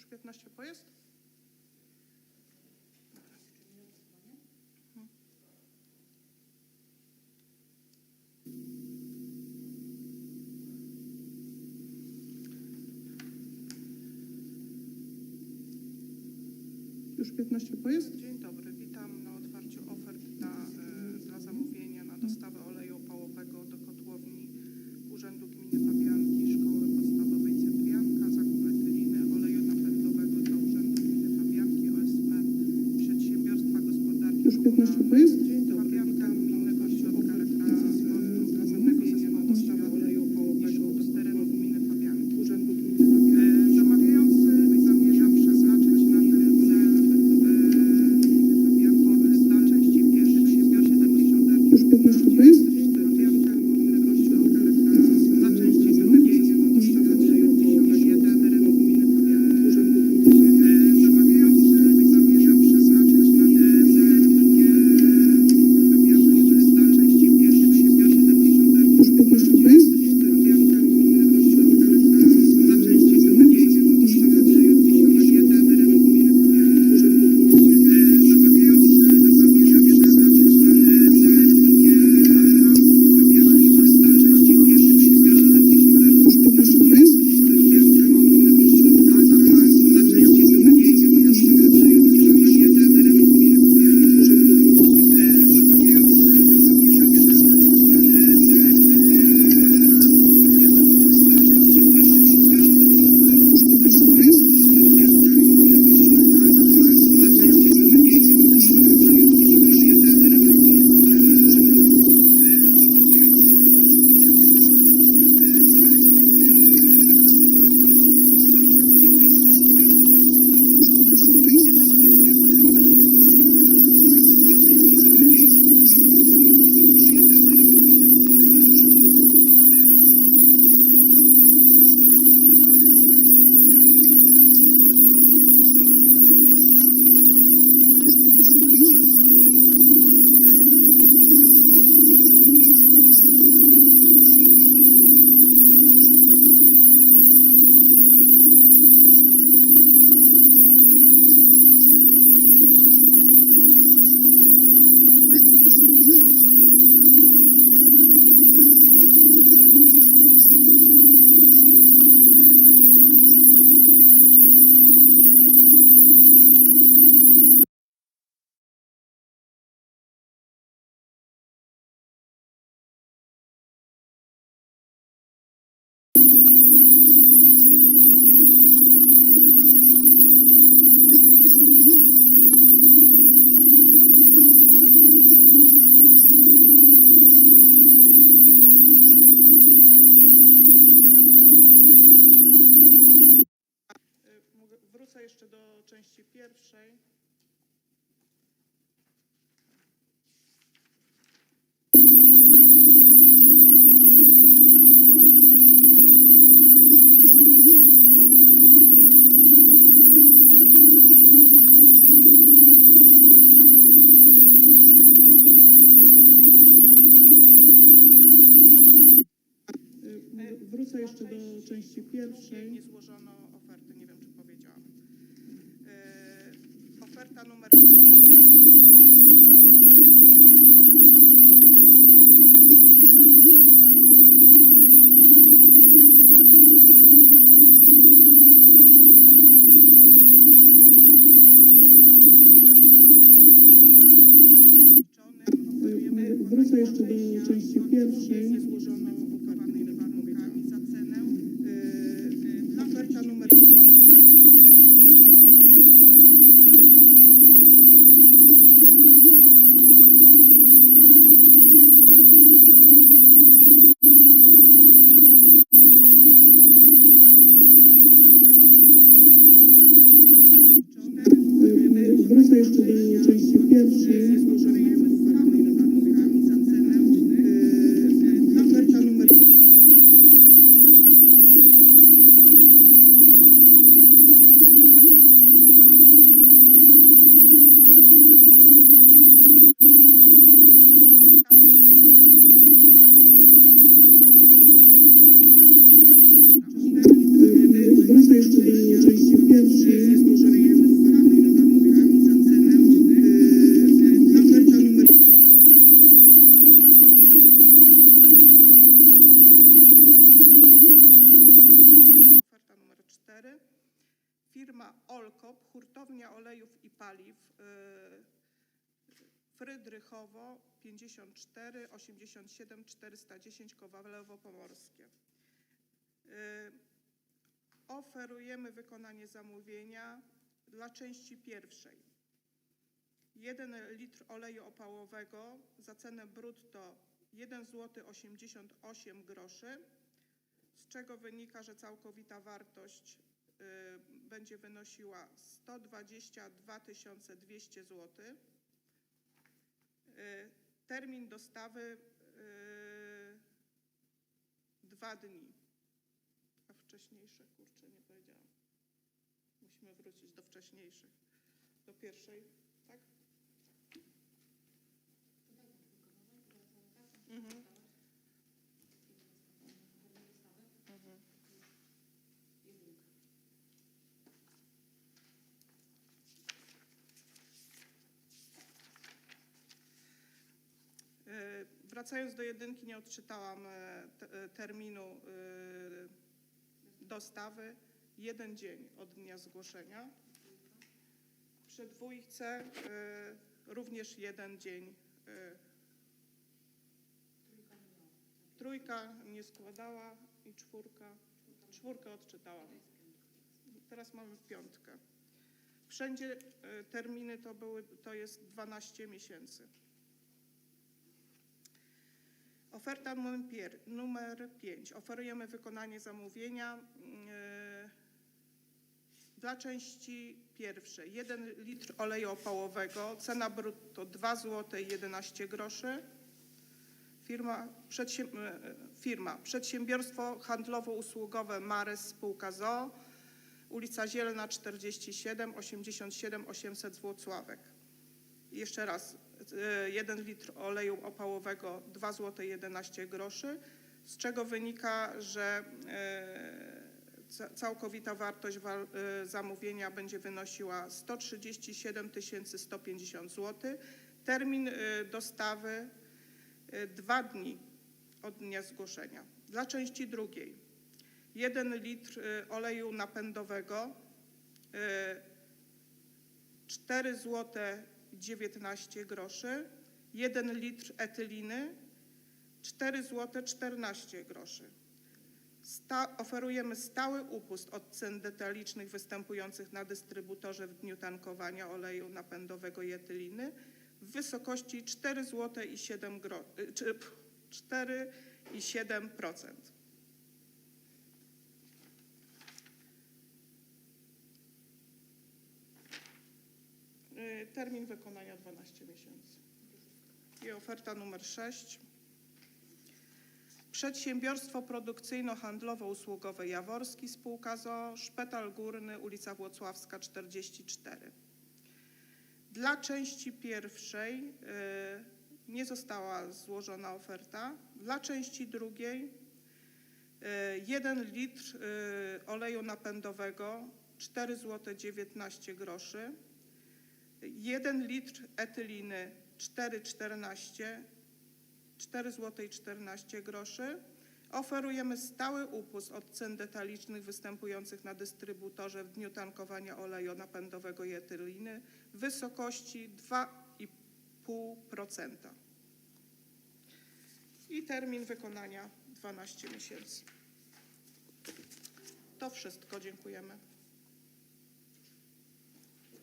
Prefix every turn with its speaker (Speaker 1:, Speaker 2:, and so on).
Speaker 1: już 15 po jest?
Speaker 2: Już 15 po jest? дуже
Speaker 1: крупный сюрприз. Wrócę jeszcze do części pierwszej. Nie złożono oferty, nie wiem czy powiedziałam. E, oferta numer
Speaker 2: Wrócę jeszcze do części pierwszej.
Speaker 1: Jezus. 54 87 410 Kowalewo Pomorskie. Oferujemy wykonanie zamówienia dla części pierwszej. 1 litr oleju opałowego za cenę brutto 1 zł 88 groszy, z czego wynika, że całkowita wartość y, będzie wynosiła 122 200 zł. Y, Termin dostawy y, dwa dni. A wcześniejsze, kurczę, nie powiedziałam. Musimy wrócić do wcześniejszych. Do pierwszej, tak? Mhm. Wracając do jedynki, nie odczytałam e, e, terminu e, dostawy. Jeden dzień od dnia zgłoszenia. Przy dwójce również jeden dzień. Trójka nie składała i czwórka. Czwórkę odczytałam. Teraz mamy piątkę. Wszędzie terminy to, były, to jest 12 miesięcy. Oferta numer, pier, numer 5. Oferujemy wykonanie zamówienia e, dla części pierwszej. 1 litr oleju opałowego, cena brutto 2 zł 11 groszy. Firma, przedsiem, e, firma Przedsiębiorstwo Handlowo-Usługowe Mares Spółka ZOO, ulica Zielna 47, 87 800 Włocławek. Jeszcze raz, 1 litr oleju opałowego 2 zł 11 groszy, z czego wynika, że ca- całkowita wartość wa- e, zamówienia będzie wynosiła 137 150 zł. Termin dostawy e, dwa dni od dnia zgłoszenia. Dla części drugiej 1 litr oleju napędowego e, 4 zł 19 groszy, 1 litr etyliny 4 zł 14 groszy. Sta oferujemy stały upust od cen detalicznych występujących na dystrybutorze w dniu tankowania oleju napędowego i etyliny w wysokości 4 zł i 7 gro... Y, 4,7%. Termin wykonania 12 miesięcy. I oferta numer 6. Przedsiębiorstwo Produkcyjno-Handlowo-Usługowe Jaworski Spółka ZOO, Szpital Górny, ulica Włocławska 44. Dla części pierwszej y, nie została złożona oferta. Dla części drugiej 1 litr y, oleju napędowego 4 zł 19 groszy. 1 litr etyliny 4,14 4 zł 14 groszy. Oferujemy stały upust od cen detalicznych występujących na dystrybutorze w dniu tankowania oleju napędowego i etyliny w wysokości 2,5%. I termin wykonania 12 miesięcy. To wszystko. Dziękujemy.